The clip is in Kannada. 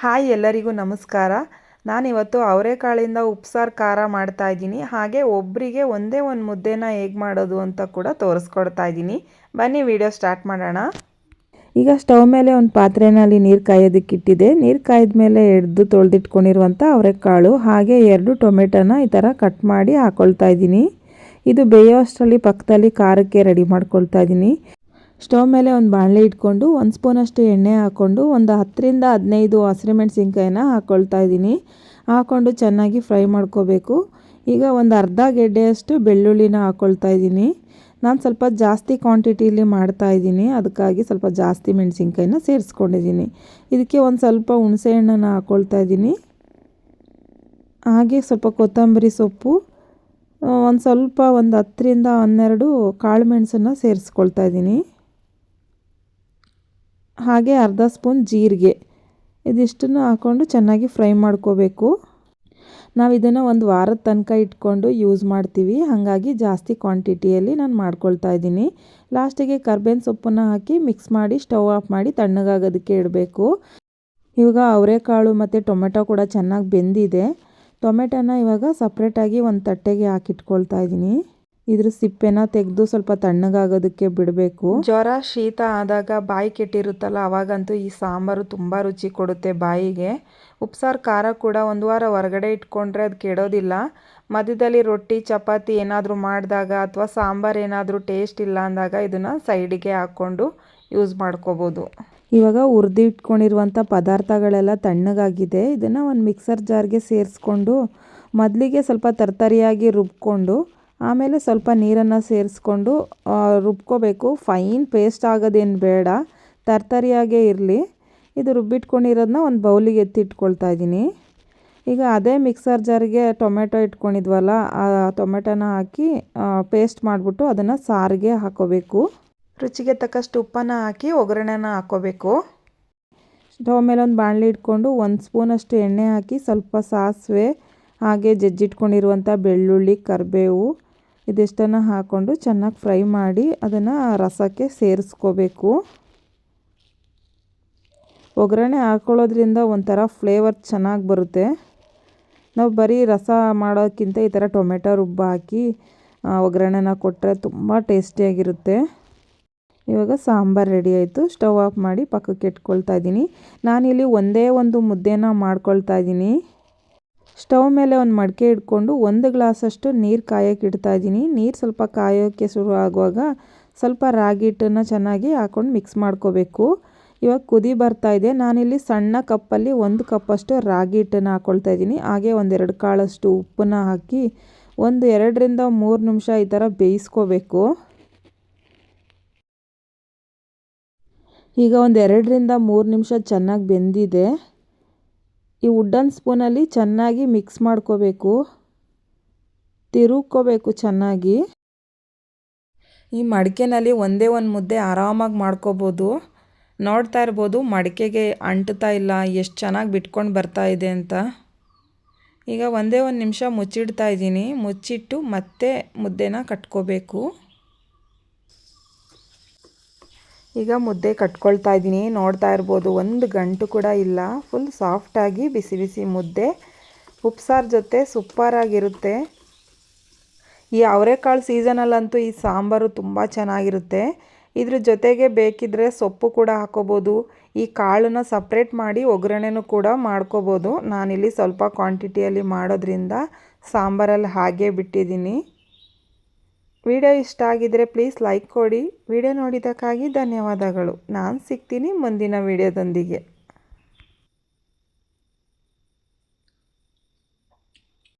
ಹಾಯ್ ಎಲ್ಲರಿಗೂ ನಮಸ್ಕಾರ. ನಾನಿವತ್ತು ಅವರೆಕಾಳಿಂದ ಉಪ್ಸಾರು ಖಾರ ಮಾಡ್ತಾ ಇದ್ದೀನಿ. ಹಾಗೆ ಒಬ್ಬರಿಗೆ ಒಂದೇ ಒಂದು ಮುದ್ದೆನ ಹೇಗೆ ಮಾಡೋದು ಅಂತ ಕೂಡ ತೋರಿಸ್ಕೊಡ್ತಾ ಇದ್ದೀನಿ. ಬನ್ನಿ ವಿಡಿಯೋ ಸ್ಟಾರ್ಟ್ ಮಾಡೋಣ. ಈಗ ಸ್ಟವ್ ಮೇಲೆ ಒಂದು ಪಾತ್ರೆನಲ್ಲಿ ನೀರು ಕಾಯೋದಕ್ಕೆ ಇಟ್ಟಿದೆ ನೀರು ಕಾಯ್ದ ಮೇಲೆ ಎಡ್ದು ತೊಳೆದಿಟ್ಕೊಂಡಿರುವಂಥ ಅವರೆಕಾಳು ಹಾಗೆ ಎರಡು ಟೊಮೆಟೊನ ಈ ಥರ ಕಟ್ ಮಾಡಿ ಹಾಕ್ಕೊಳ್ತಾ ಇದ್ದೀನಿ. ಇದು ಬೇಯೋ ಅಷ್ಟರಲ್ಲಿ ಪಕ್ಕದಲ್ಲಿ ಖಾರಕ್ಕೆ ರೆಡಿ ಮಾಡ್ಕೊಳ್ತಾ ಇದ್ದೀನಿ. ಸ್ಟವ್ ಮೇಲೆ ಒಂದು ಬಾಣಲೆ ಇಟ್ಕೊಂಡು ಒಂದು ಸ್ಪೂನಷ್ಟು ಎಣ್ಣೆ ಹಾಕ್ಕೊಂಡು ಒಂದು ಹತ್ತರಿಂದ ಹದಿನೈದು ಹಸಿರುಮೆಣಸಿನ್ಕಾಯಿನ ಹಾಕ್ಕೊಳ್ತಾ ಇದ್ದೀನಿ. ಹಾಕ್ಕೊಂಡು ಚೆನ್ನಾಗಿ ಫ್ರೈ ಮಾಡ್ಕೋಬೇಕು. ಈಗ ಒಂದು ಅರ್ಧ ಗೆಡ್ಡೆಯಷ್ಟು ಬೆಳ್ಳುಳ್ಳಿನ ಹಾಕ್ಕೊಳ್ತಾ ಇದ್ದೀನಿ. ನಾನು ಸ್ವಲ್ಪ ಜಾಸ್ತಿ ಕ್ವಾಂಟಿಟಿಲಿ ಮಾಡ್ತಾ ಇದ್ದೀನಿ. ಅದಕ್ಕಾಗಿ ಸ್ವಲ್ಪ ಜಾಸ್ತಿ ಮೆಣಸಿನ್ಕಾಯಿನ ಸೇರಿಸ್ಕೊಂಡಿದ್ದೀನಿ. ಇದಕ್ಕೆ ಒಂದು ಸ್ವಲ್ಪ ಹುಣಸೆ ಹಣ್ಣನ್ನು ಹಾಕ್ಕೊಳ್ತಾ ಇದ್ದೀನಿ. ಹಾಗೆ ಸ್ವಲ್ಪ ಕೊತ್ತಂಬರಿ ಸೊಪ್ಪು ಒಂದು ಸ್ವಲ್ಪ ಒಂದು ಹತ್ತರಿಂದ ಹನ್ನೆರಡು ಕಾಳು ಮೆಣಸನ್ನು ಸೇರಿಸ್ಕೊಳ್ತಾ ಇದ್ದೀನಿ. ಹಾಗೆ ಅರ್ಧ ಸ್ಪೂನ್ ಜೀರಿಗೆ. ಇದಿಷ್ಟನ್ನು ಹಾಕ್ಕೊಂಡು ಚೆನ್ನಾಗಿ ಫ್ರೈ ಮಾಡ್ಕೋಬೇಕು. ನಾವು ಇದನ್ನು ಒಂದು ವಾರದ ತನಕ ಇಟ್ಕೊಂಡು ಯೂಸ್ ಮಾಡ್ತೀವಿ. ಹಾಗಾಗಿ ಜಾಸ್ತಿ ಕ್ವಾಂಟಿಟಿಯಲ್ಲಿ ನಾನು ಮಾಡ್ಕೊಳ್ತಾ ಇದ್ದೀನಿ. ಲಾಸ್ಟಿಗೆ ಕರ್ಬೇವಿನ ಸೊಪ್ಪನ್ನು ಹಾಕಿ ಮಿಕ್ಸ್ ಮಾಡಿ ಸ್ಟವ್ ಆಫ್ ಮಾಡಿ ತಣ್ಣಗಾಗೋದಕ್ಕೆ ಇಡಬೇಕು. ಇವಾಗ ಅವರೆಕಾಳು ಮತ್ತು ಟೊಮೆಟೊ ಕೂಡ ಚೆನ್ನಾಗಿ ಬೆಂದಿದೆ. ಟೊಮೆಟೊನ ಇವಾಗ ಸಪ್ರೇಟಾಗಿ ಒಂದು ತಟ್ಟೆಗೆ ಹಾಕಿಟ್ಕೊಳ್ತಾ ಇದ್ದೀನಿ. ಇದ್ರ ಸಿಪ್ಪೆನ ತೆಗೆದು ಸ್ವಲ್ಪ ತಣ್ಣಗಾಗೋದಕ್ಕೆ ಬಿಡಬೇಕು. ಜ್ವರ ಶೀತ ಆದಾಗ ಬಾಯಿ ಕೆಟ್ಟಿರುತ್ತಲ್ಲ ಅವಾಗಂತೂ ಈ ಸಾಂಬಾರು ತುಂಬ ರುಚಿ ಕೊಡುತ್ತೆ ಬಾಯಿಗೆ. ಉಪ್ಸಾರು ಖಾರ ಕೂಡ ಒಂದು ವಾರ ಹೊರಗಡೆ ಇಟ್ಕೊಂಡ್ರೆ ಅದು ಕೆಡೋದಿಲ್ಲ. ಮಧ್ಯದಲ್ಲಿ ರೊಟ್ಟಿ ಚಪಾತಿ ಏನಾದರೂ ಮಾಡಿದಾಗ ಅಥವಾ ಸಾಂಬಾರು ಏನಾದರೂ ಟೇಸ್ಟ್ ಇಲ್ಲ ಅಂದಾಗ ಇದನ್ನು ಸೈಡಿಗೆ ಹಾಕ್ಕೊಂಡು ಯೂಸ್ ಮಾಡ್ಕೋಬೋದು. ಇವಾಗ ಹುರಿದಿಟ್ಕೊಂಡಿರುವಂಥ ಪದಾರ್ಥಗಳೆಲ್ಲ ತಣ್ಣಗಾಗಿದೆ. ಇದನ್ನು ಒಂದು ಮಿಕ್ಸರ್ ಜಾರ್ಗೆ ಸೇರಿಸ್ಕೊಂಡು ಮೊದಲಿಗೆ ಸ್ವಲ್ಪ ತರ್ತರಿಯಾಗಿ ರುಬ್ಕೊಂಡು ಆಮೇಲೆ ಸ್ವಲ್ಪ ನೀರನ್ನು ಸೇರಿಸ್ಕೊಂಡು ರುಬ್ಕೋಬೇಕು. ಫೈನ್, ಪೇಸ್ಟ್ ಆಗೋದೇನು ಬೇಡ. ತರ್ತರಿಯಾಗೇ ಇರಲಿ. ಇದು ರುಬ್ಬಿಟ್ಕೊಂಡಿರೋದನ್ನ ಒಂದು ಬೌಲಿಗೆ ಎತ್ತಿಟ್ಕೊಳ್ತಾ ಇದ್ದೀನಿ ಈಗ ಅದೇ ಮಿಕ್ಸರ್ ಜಾರಿಗೆ ಟೊಮೆಟೊ ಇಟ್ಕೊಂಡಿದ್ವಲ್ಲ, ಆ ಟೊಮೆಟೊನ ಹಾಕಿ ಪೇಸ್ಟ್ ಮಾಡಿಬಿಟ್ಟು ಅದನ್ನು ಸಾರಿಗೆ ಹಾಕೋಬೇಕು. ರುಚಿಗೆ ತಕ್ಕಷ್ಟು ಉಪ್ಪನ್ನು ಹಾಕಿ ಒಗ್ಗರಣೆನ ಹಾಕೋಬೇಕು. ಸ್ಟವ್ ಮೇಲೆ ಒಂದು ಬಾಣಲಿ ಇಟ್ಕೊಂಡು ಒಂದು ಸ್ಪೂನಷ್ಟು ಎಣ್ಣೆ ಹಾಕಿ ಸ್ವಲ್ಪ ಸಾಸಿವೆ, ಹಾಗೆ ಜಜ್ಜಿಟ್ಕೊಂಡಿರುವಂಥ ಬೆಳ್ಳುಳ್ಳಿ, ಕರಿಬೇವು ಇದಿಷ್ಟನ್ನು ಹಾಕ್ಕೊಂಡು ಚೆನ್ನಾಗಿ ಫ್ರೈ ಮಾಡಿ ಅದನ್ನು ರಸಕ್ಕೆ ಸೇರಿಸ್ಕೋಬೇಕು. ಒಗ್ಗರಣೆ ಹಾಕ್ಕೊಳ್ಳೋದ್ರಿಂದ ಒಂಥರ ಫ್ಲೇವರ್ ಚೆನ್ನಾಗಿ ಬರುತ್ತೆ. ನಾವು ಬರೀ ರಸ ಮಾಡೋಕ್ಕಿಂತ ಈ ಥರ ಟೊಮೆಟೊ ರುಬ್ಬ ಹಾಕಿ ಒಗ್ಗರಣೆನ ಕೊಟ್ಟರೆ ತುಂಬ ಟೇಸ್ಟಿಯಾಗಿರುತ್ತೆ. ಇವಾಗ ಸಾಂಬಾರು ರೆಡಿ ಆಯಿತು. ಸ್ಟವ್ ಆಫ್ ಮಾಡಿ ಪಕ್ಕಕ್ಕೆ ಇಟ್ಕೊಳ್ತಾ ಇದ್ದೀನಿ ನಾನಿಲ್ಲಿ ಒಂದೇ ಒಂದು ಮುದ್ದೆನ ಮಾಡ್ಕೊಳ್ತಾ ಇದ್ದೀನಿ ಸ್ಟವ್ ಮೇಲೆ ಒಂದು ಮಡಿಕೆ ಇಟ್ಕೊಂಡು ಒಂದು ಗ್ಲಾಸಷ್ಟು ನೀರು ಕಾಯೋಕೆ ಇಡ್ತಾ ಇದ್ದೀನಿ ನೀರು ಸ್ವಲ್ಪ ಕಾಯೋಕ್ಕೆ ಶುರು ಆಗುವಾಗ ಸ್ವಲ್ಪ ರಾಗಿ ಹಿಟ್ಟನ್ನು ಚೆನ್ನಾಗಿ ಹಾಕ್ಕೊಂಡು ಮಿಕ್ಸ್ ಮಾಡ್ಕೋಬೇಕು. ಇವಾಗ ಕುದಿ ಬರ್ತಾ ಇದೆ. ನಾನಿಲ್ಲಿ ಸಣ್ಣ ಕಪ್ಪಲ್ಲಿ ಒಂದು ಕಪ್ಪಷ್ಟು ರಾಗಿ ಹಿಟ್ಟನ್ನು ಹಾಕ್ಕೊಳ್ತಾ ಇದ್ದೀನಿ ಹಾಗೆ ಒಂದೆರಡು ಕಾಳಷ್ಟು ಉಪ್ಪನ್ನು ಹಾಕಿ ಒಂದು ಎರಡರಿಂದ ಮೂರು ನಿಮಿಷ ಈ ಥರ ಬೇಯಿಸ್ಕೋಬೇಕು. ಈಗ ಒಂದು ಎರಡರಿಂದ ಮೂರು ನಿಮಿಷ ಚೆನ್ನಾಗಿ ಬೆಂದಿದೆ. ಈ ವುಡ್ಡನ್ ಸ್ಪೂನಲ್ಲಿ ಚೆನ್ನಾಗಿ ಮಿಕ್ಸ್ ಮಾಡ್ಕೋಬೇಕು. ತಿರುಗ್ಕೋಬೇಕು ಚೆನ್ನಾಗಿ. ಈ ಮಡಿಕೆನಲ್ಲಿ ಒಂದೇ ಒಂದು ಮುದ್ದೆ ಆರಾಮಾಗಿ ಮಾಡ್ಕೋಬೋದು. ನೋಡ್ತಾ ಇರ್ಬೋದು ಮಡಿಕೆಗೆ ಅಂಟ್ತಾ ಇಲ್ಲ, ಎಷ್ಟು ಚೆನ್ನಾಗಿ ಬಿಟ್ಕೊಂಡು ಬರ್ತಾ ಇದೆ ಅಂತ. ಈಗ ಒಂದೇ ಒಂದು ನಿಮಿಷ ಮುಚ್ಚಿಡ್ತಾ ಇದ್ದೀನಿ. ಮುಚ್ಚಿಟ್ಟು ಮತ್ತೆ ಮುದ್ದೆನ ಕಟ್ಕೋಬೇಕು. ಈಗ ಮುದ್ದೆ ಕಟ್ಕೊಳ್ತಾ ಇದ್ದೀನಿ. ನೋಡ್ತಾ ಇರ್ಬೋದು, ಒಂದು ಗಂಟು ಕೂಡ ಇಲ್ಲ. ಫುಲ್ ಸಾಫ್ಟಾಗಿ ಬಿಸಿ ಬಿಸಿ ಮುದ್ದೆ. ಉಪ್ಸಾರು ಜೊತೆ ಸೂಪರಾಗಿರುತ್ತೆ ಈ ಅವರೆಕಾಳು ಸೀಸನಲ್ಲಂತೂ ಈ ಸಾಂಬಾರು ತುಂಬ ಚೆನ್ನಾಗಿರುತ್ತೆ. ಇದ್ರ ಜೊತೆಗೆ ಬೇಕಿದ್ರೆ ಸೊಪ್ಪು ಕೂಡ ಹಾಕೋಬೋದು. ಈ ಕಾಳನ್ನ ಸಪ್ರೇಟ್ ಮಾಡಿ ಒಗ್ಗರಣೆನೂ ಕೂಡ ಮಾಡ್ಕೋಬೋದು. ನಾನಿಲ್ಲಿ ಸ್ವಲ್ಪ ಕ್ವಾಂಟಿಟಿಯಲ್ಲಿ ಮಾಡೋದ್ರಿಂದ ಸಾಂಬಾರಲ್ಲಿ ಹಾಗೆ ಬಿಟ್ಟಿದ್ದೀನಿ. ವಿಡಿಯೋ ಇಷ್ಟ ಆಗಿದರೆ ಪ್ಲೀಸ್ ಲೈಕ್ ಕೊಡಿ. ವಿಡಿಯೋ ನೋಡಿದ್ದಕ್ಕಾಗಿ ಧನ್ಯವಾದಗಳು. ನಾನು ಸಿಗ್ತೀನಿ ಮುಂದಿನ ವಿಡಿಯೋದೊಂದಿಗೆ.